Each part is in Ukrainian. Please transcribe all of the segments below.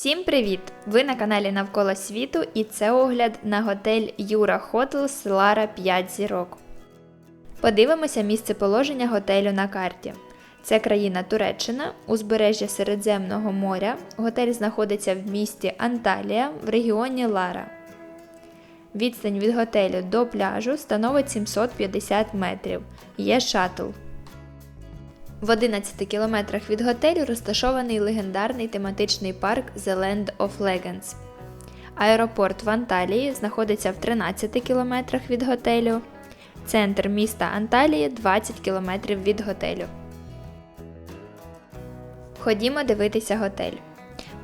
Всім привіт! Ви на каналі Навколо світу і це огляд на готель Юра Hotels Lara 5 зірок. Подивимося місце положення готелю на карті. Це країна Туреччина, узбережжя Середземного моря. Готель знаходиться в місті Анталія в регіоні Лара. Відстань від готелю до пляжу становить 750 метрів. Є шаттл. В 11 кілометрах від готелю розташований легендарний тематичний парк The Land of Legends. Аеропорт в Анталії знаходиться в 13 кілометрах від готелю. Центр міста Анталії 20 кілометрів від готелю. Ходімо дивитися готель.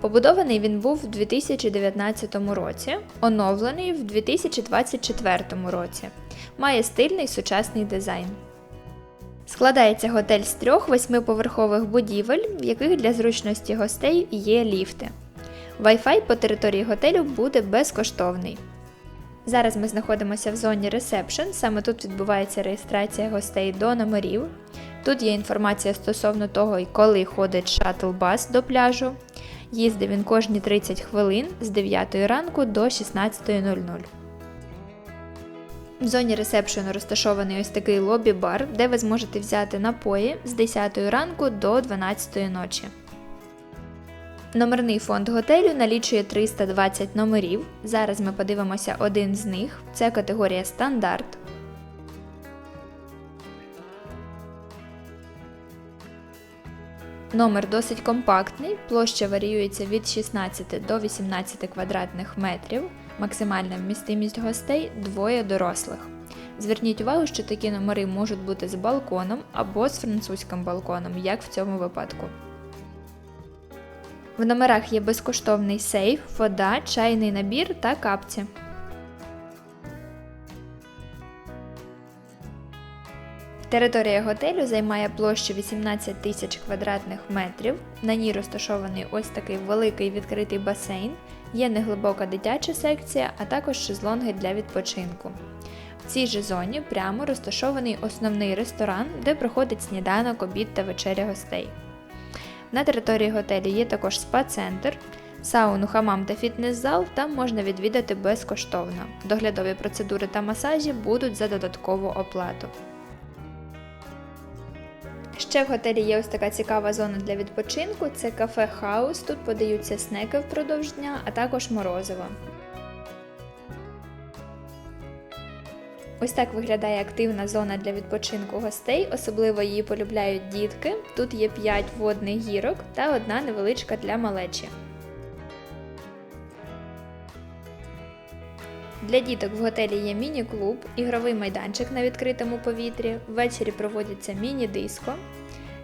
Побудований він був у 2019 році, оновлений в 2024 році. Має стильний сучасний дизайн. Складається готель з трьох восьмиповерхових будівель, в яких для зручності гостей є ліфти. Wi-Fi по території готелю буде безкоштовний. Зараз ми знаходимося в зоні ресепшн, саме тут відбувається реєстрація гостей до номерів. Тут є інформація стосовно того, коли ходить шаттл-бас до пляжу. Їздить він кожні 30 хвилин з 9 ранку до 16.00. В зоні ресепшену розташований ось такий лобі-бар, де ви зможете взяти напої з 10 ранку до 12 ночі. Номерний фонд готелю налічує 320 номерів. Зараз ми подивимося один з них. Це категорія стандарт. Номер досить компактний, площа варіюється від 16 до 18 квадратних метрів, максимальна вмістимість гостей двоє дорослих. Зверніть увагу, що такі номери можуть бути з балконом або з французьким балконом, як в цьому випадку. В номерах є безкоштовний сейф, вода, чайний набір та капці. Територія готелю займає площу 18 тисяч квадратних метрів. На ній розташований ось такий великий відкритий басейн, є неглибока дитяча секція, а також шезлонги для відпочинку. В цій же зоні прямо розташований основний ресторан, де проходить сніданок, обід та вечеря гостей. На території готелю є також спа-центр, сауну, хамам та фітнес-зал там можна відвідати безкоштовно. Доглядові процедури та масажі будуть за додаткову оплату. Ще в готелі є ось така цікава зона для відпочинку це кафе Хаус. Тут подаються снеки впродовж дня, а також морозиво. Ось так виглядає активна зона для відпочинку гостей, особливо її полюбляють дітки. Тут є 5 водних гірок та одна невеличка для малечі. Для діток в готелі є міні-клуб, ігровий майданчик на відкритому повітрі, ввечері проводяться міні-диско.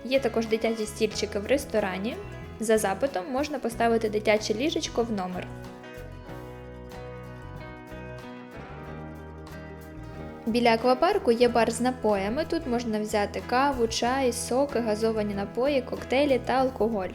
Є також дитячі стільчики в ресторані. За запитом можна поставити дитяче ліжечко в номер. Біля аквапарку є бар з напоями. Тут можна взяти каву, чай, соки, газовані напої, коктейлі та алкоголь.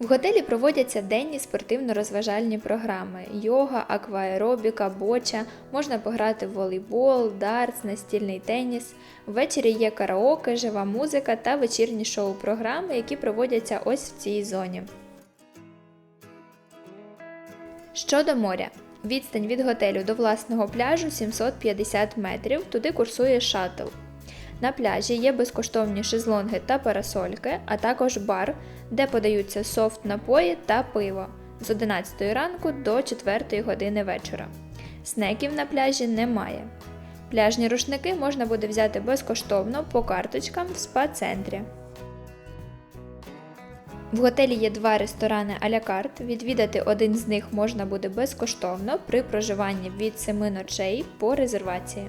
В готелі проводяться денні спортивно-розважальні програми: йога, акваеробіка, боча, можна пограти в волейбол, дартс, настільний теніс. Ввечері є караоке, жива музика та вечірні шоу-програми, які проводяться ось в цій зоні. Щодо моря. Відстань від готелю до власного пляжу 750 метрів, туди курсує шаттл. На пляжі є безкоштовні шезлонги та парасольки, а також бар, де подаються софт напої та пиво з 11 ранку до 4 години вечора. Снеків на пляжі немає. Пляжні рушники можна буде взяти безкоштовно по карточкам в спа-центрі. В готелі є два ресторани а-ля карт. Відвідати один з них можна буде безкоштовно при проживанні від 7 ночей по резервації.